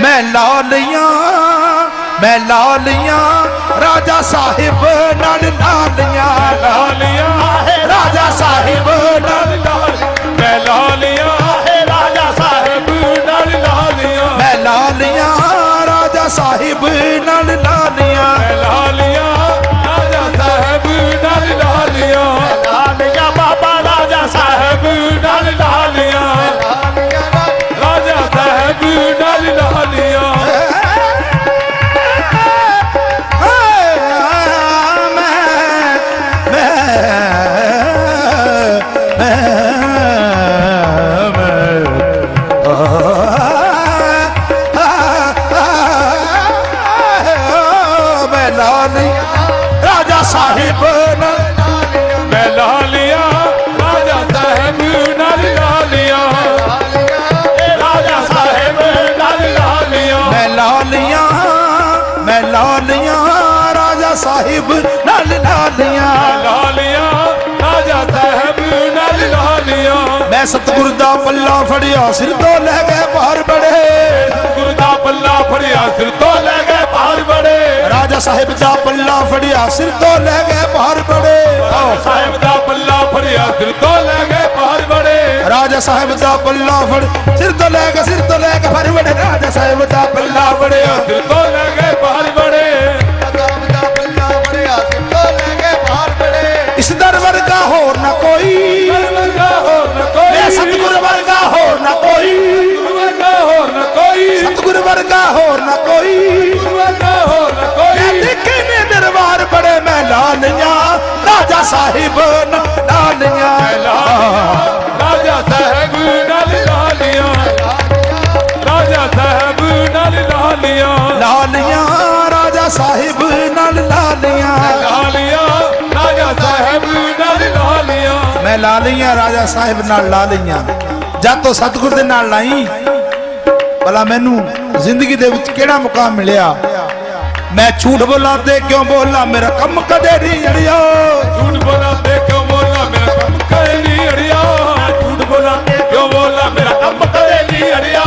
ਮੈਂ ਲਾਲੀਆਂ ਮੈਂ ਲਾਲੀਆਂ ਰਾਜਾ ਸਾਹਿਬ ਨਾਲ ਲਾਲੀਆਂ ਲਾਲੀਆਂ ਰਾਜਾ ਸਾਹਿਬ ਨਾਲ ਮੈਂ ਲਾਲੀਆਂ ਹੈ ਰਾਜਾ ਸਾਹਿਬ ਨਾਲ ਲਾਲੀਆਂ ਮੈਂ ਲਾਲੀਆਂ ਰਾਜਾ ਸਾਹਿਬ ਨਾਲ ਲਾਲੀਆਂ ਮੈਂ ਲਾਲੀਆਂ ਰਾਜਾ ਸਾਹਿਬ ਨਾਲ ਲਾਲੀਆਂ ਲਾਲੀਆਂ ਬਾਬਾ ਰਾਜਾ ਸਾਹਿਬ ਨਾਲ ਲਾਲੀਆਂ ਰਾਜਾ ਸਾਹਿਬ ਨਾਲ ਸਾਹਿਬ ਨਾਲ ਮੈਂ ਲਾਲੀਆਂ ਰਾਜਾ ਸਾਹਿਬ ਨਾਲ ਲਾਲੀਆਂ ਰਾਜਾ ਸਾਹਿਬ ਨਾਲ ਲਾਲੀਆਂ ਮੈਂ ਲਿਆ। ਮੈਂ ਲਿਆ ਰਾਜਾ ਸਾਹਿਬ ਨਾਲ ਲਾਲੀਆਂ ਲਾਲੀਆਂ ਰਾਜਾ ਸਾਹਿਬ ਮੈਂ ਸਤਿਗੁਰ ਦਾ ਪੱਲਾ ਫੜਿਆ ਸਿਰ ਤੋਂ ਲੈ ਕੇ ਬਾਹਰ ਬੜੇ। ਗੁਰੂ ਦਾ ਪੱਲਾ ਫੜਿਆ ਸਿਰ ਤੋਂ ਲੈ ਕੇ ਬਾਹਰ ਬੜੇ। ਰਾਜਾ ਸਾਹਿਬ ਦਾ ਪੱਲਾ ਫੜਿਆ ਸਿਰ ਤੋਂ ਲੈ ਕੇ ਬਾਹਰ ਬੜੇ। ਸਾਹਿਬ ਦਾ ਪੱਲਾ ਫੜਿਆ ਸਿਰ ਤੋਂ ਲੈ ਕੇ ਬਾਹਰ ਬੜੇ। ਰਾਜਾ ਸਾਹਿਬ ਦਾ ਪੱਲਾ ਫੜ ਸਿਰ ਤੋਂ ਲੈ ਕੇ ਸਿਰ ਤੋਂ ਲੈ ਕੇ ਬਾਹਰ ਬੜੇ। ਰਾਜਾ ਸਾਹਿਬ ਦਾ ਪੱਲਾ ਫੜਿਆ ਸਿਰ ਤੋਂ ਲੈ ਕੇ ਬਾਹਰ ਬੜੇ। ਇਸ ਦਰ ਵਰਗਾ ਹੋਰ ਨਾ ਕੋਈ। ਨਾ ਕੋਈ ਵਰਗਾ ਹੋਰ ਨਾ ਕੋਈ। ਸਤਿਗੁਰ ਵਰਗਾ ਹੋਰ ਨਾ ਕੋਈ। ਵਰਗਾ ਹੋਰ ਨਾ ਕੋਈ। ਦੇਖੇ ਨੇ ਦਰਬਾਰ ਬੜੇ ਮੈਂ ਲਾਲੀਆਂ ਰਾਜਾ ਸਾਹਿਬ ਨਾਲ ਲਾਲੀਆਂ ਰਾਜਾ ਸਾਹਿਬ ਨਾਲ ਲਾਲੀਆਂ। ਰਾਜਾ ਸਾਹਿਬ ਨਾਲ ਲਾਲੀਆਂ। ਲਾਲੀਆਂ ਰਾਜਾ ਸਾਹਿਬ ਨਾਲ ਲਾਲੀਆਂ। ਲਾਲੀਆਂ ਰਾਜਾ ਸਾਹਿਬ ਨਾਲ ਲਾਲੀਆਂ। ਮੈਂ ਲਾਲੀਆਂ ਰਾਜਾ ਸਾਹਿਬ ਨਾਲ ਲਾਲੀਆਂ। ਜਦ ਤੋਂ ਸਤਿਗੁਰ ਦੇ ਨਾਲ ਲਾਈ ਭਲਾ ਮੈਨੂੰ ਜ਼ਿੰਦਗੀ ਦੇ ਵਿੱਚ ਕਿਹੜਾ ਮੁਕਾਮ ਮਿਲਿਆ? ਮੈਂ ਝੂਠ ਬੋਲਾਂ ਤੇ ਕਿਉਂ ਬੋਲਾਂ? ਮੇਰਾ ਕੰਮ ਕਦੇ ਨਹੀਂ ਅੜਿਆ। ਝੂਠ ਬੋਲਾਂ ਤੇ ਕਿਉਂ ਬੋਲਾਂ? ਮੇਰਾ ਕੰਮ ਕਦੇ ਨਹੀਂ ਅੜਿਆ। ਝੂਠ ਬੋਲਾਂ ਤੇ ਕਿਉਂ ਬੋਲਾਂ? ਮੇਰਾ ਕੰਮ ਕਦੇ ਨਹੀਂ ਅੜਿਆ।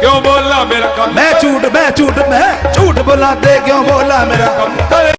ਕਿਉਂ ਬੋਲਾਂ? ਮੇਰਾ ਕੰਮ ਮੈਂ ਝੂਠ ਮੈਂ ਝੂਠ ਮੈਂ ਝੂਠ ਬੋਲਾਂ ਤੇ ਕਿਉਂ ਬੋਲਾਂ? ਮੇਰਾ ਕੰਮ ਕਦੇ